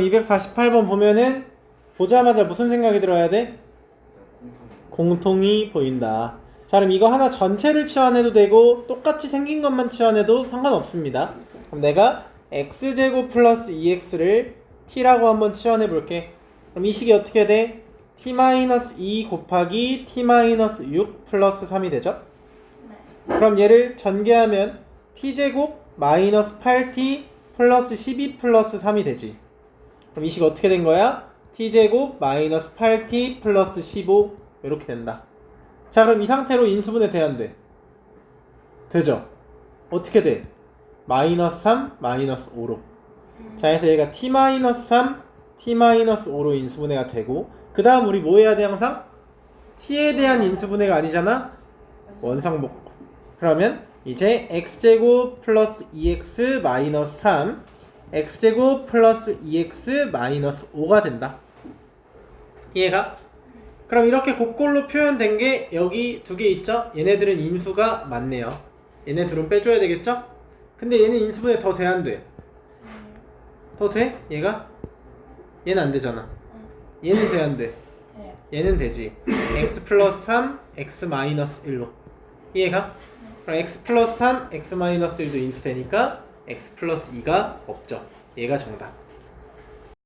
248번 보면은 보자마자 무슨 생각이 들어야 돼? 공통이 보인다. 자, 그럼 이거 하나 전체를 치환해도 되고 똑같이 생긴 것만 치환해도 상관없습니다. 그럼 내가 x제곱 플러스 2x를 t라고 한번 치환해 볼게. 그럼 이 식이 어떻게 돼? t-2 곱하기 t-6 플러스 3이 되죠? 그럼 얘를 전개하면 t제곱 마이너스 8t 플러스 12 플러스 3이 되지. 그럼 이 식 어떻게 된 거야? t제곱 마이너스 8t 플러스 15 이렇게 된다. 자 그럼 이 상태로 인수분해 돼야 안 돼? 되죠? 어떻게 돼? 마이너스 3 마이너스 5로 자 그래서 얘가 t 마이너스 3 t 마이너스 5로 인수분해가 되고 그 다음 우리 뭐 해야 돼 항상? t에 대한 인수분해가 아니잖아? 원상복구 그러면 이제 x제곱 플러스 2x 마이너스 3 x제곱 플러스 2x 마이너스 5가 된다 이해가? 그럼 이렇게 곱골로 표현된 게 여기 두 개 있죠? 얘네들은 인수가 맞네요 얘네 둘은 빼줘야 되겠죠? 근데 얘는 인수분해 더 돼 안 돼? 더 돼? 얘가? 얘는 안 되잖아 얘는 돼 안 돼? 네. 얘는 되지 x 플러스 3 x 마이너스 1로 이해가? 그럼 x 플러스 3 x 마이너스 1도 인수되니까 x 플러스 2가 없죠. 얘가 정답